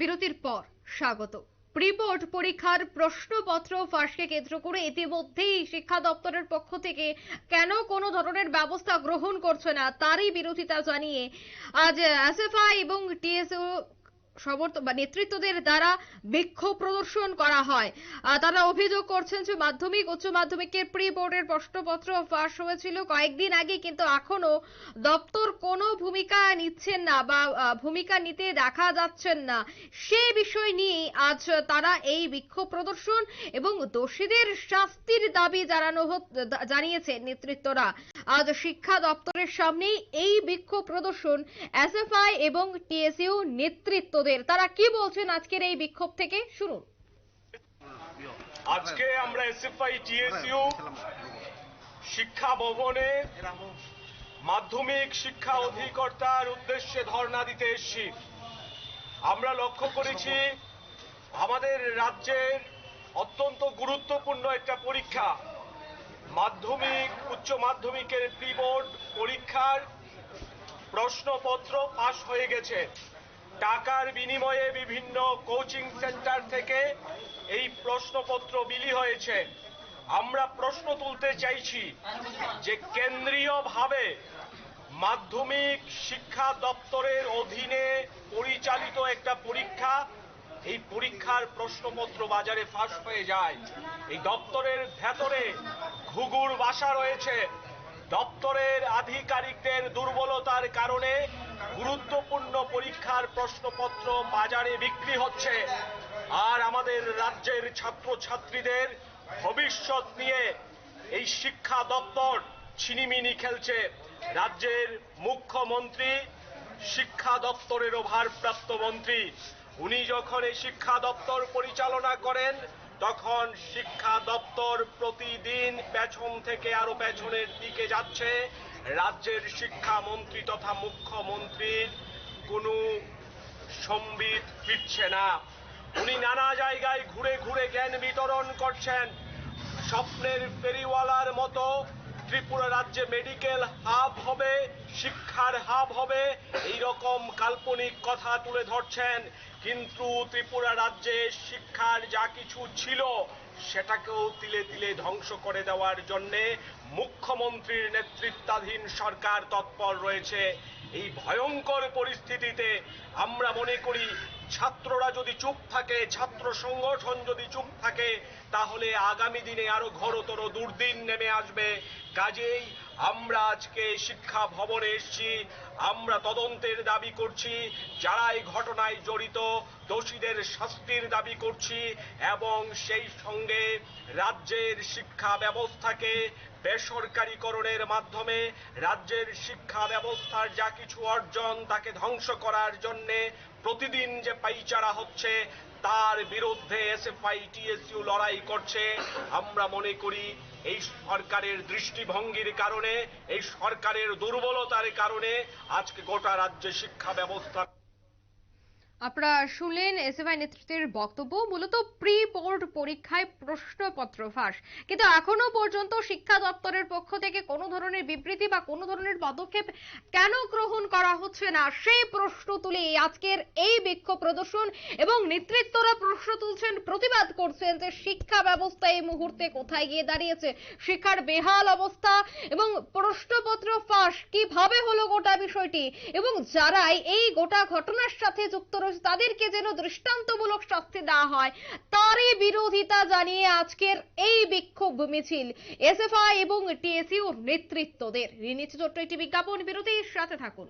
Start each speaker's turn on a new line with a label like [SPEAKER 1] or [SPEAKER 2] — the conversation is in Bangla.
[SPEAKER 1] বিরতির পর স্বাগত। প্রিবোর্ড পরীক্ষার প্রশ্নপত্র ফাঁসকে কেন্দ্র করে ইতিমধ্যেই শিক্ষা দপ্তরের পক্ষ থেকে কেন কোনো ধরনের ব্যবস্থা গ্রহণ করছে না, তারই বিরোধিতা জানিয়ে আজ এসএফআই এবং টিএসও সমর্থ বা নেতৃত্বদের দ্বারা বিক্ষোভ প্রদর্শন করা হয়। তারা অভিযোগ করছেন যে মাধ্যমিক, উচ্চ মাধ্যমিকের প্রি বোর্ডের প্রশ্নপত্র ফাঁস হয়েছিল। কয়েকদিন আগে কিন্তু এখনও দপ্তর কোনো ভূমিকা নিচ্ছেন না বা ভূমিকা নিতে দেখা যাচ্ছেন না। বিষয় নিয়ে আজ তারা এই বিক্ষোভ প্রদর্শন এবং দোষীদের শাস্তির দাবি জানানো জানিয়েছে নেতৃত্বরা। আজ শিক্ষা দপ্তরের সামনেই এই বিক্ষোভ প্রদর্শন এসএফআই এবং টিএসইউ নেতৃত্বদের তারা কি বলছেন আজকের এই বিক্ষোভ থেকে? শুনুন।
[SPEAKER 2] আজকে আমরা এসএফআই, টিএসইউ, শিক্ষা ভবনে মাধ্যমিক শিক্ষা অধিকর্তার উদ্দেশ্যে ধর্ণা দিতে এসেছি। আমরা লক্ষ্য করেছি, আমাদের রাজ্যের অত্যন্ত গুরুত্বপূর্ণ একটা পরীক্ষা, মাধ্যমিক, উচ্চ মাধ্যমিকের প্রি বোর্ড পরীক্ষার প্রশ্নপত্র পাশ হয়ে গেছে। টাকার বিনিময়ে বিভিন্ন কোচিং সেন্টার থেকে এই প্রশ্নপত্র বিলি হয়েছে। আমরা প্রশ্ন তুলতে চাইছি যে কেন্দ্রীয়ভাবে মাধ্যমিক শিক্ষা দপ্তরের অধীনে পরিচালিত একটা পরীক্ষা, এই পরীক্ষার প্রশ্নপত্র বাজারে ফাঁস হয়ে যায়। এই দপ্তরের ভেতরে ঘুঘুর বাসা রয়েছে। দপ্তরের আধিকারিকদের দুর্বলতার কারণে গুরুত্বপূর্ণ পরীক্ষার প্রশ্নপত্র বাজারে বিক্রি হচ্ছে। আর আমাদের রাজ্যের ছাত্রছাত্রীদের ভবিষ্যৎ নিয়ে এই শিক্ষা দপ্তর ছিনিমিনি খেলছে। রাজ্যের মুখ্যমন্ত্রী, শিক্ষা দপ্তরেরও ভারপ্রাপ্ত মন্ত্রী, উনি যখন এই শিক্ষা দপ্তর পরিচালনা করেন, তখন শিক্ষা দপ্তর প্রতিদিন পেছন থেকে আরও পেছনের দিকে যাচ্ছে। রাজ্যের শিক্ষামন্ত্রী তথা মুখ্যমন্ত্রীর কোনো সম্বিত ফিরছে না। উনি নানা জায়গায় ঘুরে ঘুরে জ্ঞান বিতরণ করছেন। স্বপ্নের ফেরিওয়ালার মতো ত্রিপুরা রাজ্যে মেডিকেল হাব হবে, শিক্ষার হাব হবে। এই রকম কাল্পনিক কথা তুলে ধরছেন। কিন্তু ত্রিপুরা রাজ্যে শিক্ষার যা কিছু ছিল, সেটাকেও তিলে তিলে ধ্বংস করে দেওয়ার জন্যে মুখ্যমন্ত্রীর নেতৃত্বাধীন সরকার তৎপর রয়েছে। এই ভয়ঙ্কর পরিস্থিতিতে আমরা মনে করি ছাত্ররা যদি চুপ থাকে, ছাত্র সংগঠন যদি চুপ থাকে, তাহলে আগামী দিনে আরও ঘোরতর দুর্দিন নেমে আসবে। কাজেই আমরা আজকে শিক্ষা ভবনে এসেছি। আমরা তদন্তের দাবি করছি যারা এই ঘটনায় জড়িত, দোষীদের শাস্তির দাবি করছি এবং সেই সঙ্গে রাজ্যের শিক্ষা ব্যবস্থাকে বেসরকারীকরণের মাধ্যমে রাজ্যের শিক্ষা ব্যবস্থার যা কিছু অর্জন তাকে ধ্বংস করার জন্যে প্রতিদিন যে পাইচারা হচ্ছে, তার বিরুদ্ধে এসএফআই, টিএসইউ লড়াই করছে। আমরা মনে করি এই সরকারের দৃষ্টিভঙ্গির কারণে, এই সরকারের দুর্বলতার কারণে আজকে গোটা রাজ্যে শিক্ষা ব্যবস্থা
[SPEAKER 1] আপনারা শুনলেন এসএফআই নেতৃত্বের বক্তব্য, মূলত প্রি বোর্ড পরীক্ষায় প্রশ্নপত্র ফাঁস। কিন্তু এখনও পর্যন্ত শিক্ষা দপ্তরের পক্ষ থেকে কোনো ধরনের বিবৃতি বা কোনো ধরনের পদক্ষেপ কেন গ্রহণ করা হচ্ছে না, সেই প্রশ্ন তুলে আজকের এই বিক্ষোভ প্রদর্শন এবং নেতৃত্বরা প্রশ্ন তুলছেন, প্রতিবাদ করছেন যে শিক্ষা ব্যবস্থা এই মুহূর্তে কোথায় গিয়ে দাঁড়িয়েছে, শিক্ষার বেহাল অবস্থা এবং প্রশ্নপত্র ফাঁস কীভাবে হলো গোটা বিষয়টি এবং যারাই এই গোটা ঘটনার সাথে যুক্ত তাদেরকে যেন দৃষ্টান্তমূলক শক্তি দেওয়া হয়, তারই বিরোধিতা জানিয়ে আজকের এই বিক্ষোভ মিছিল। এসএফআই এবং টিএসইউর নেতৃত্বদের। রিনিচ ছোট্ট একটি বিজ্ঞাপন, বিরতির সাথে থাকুন।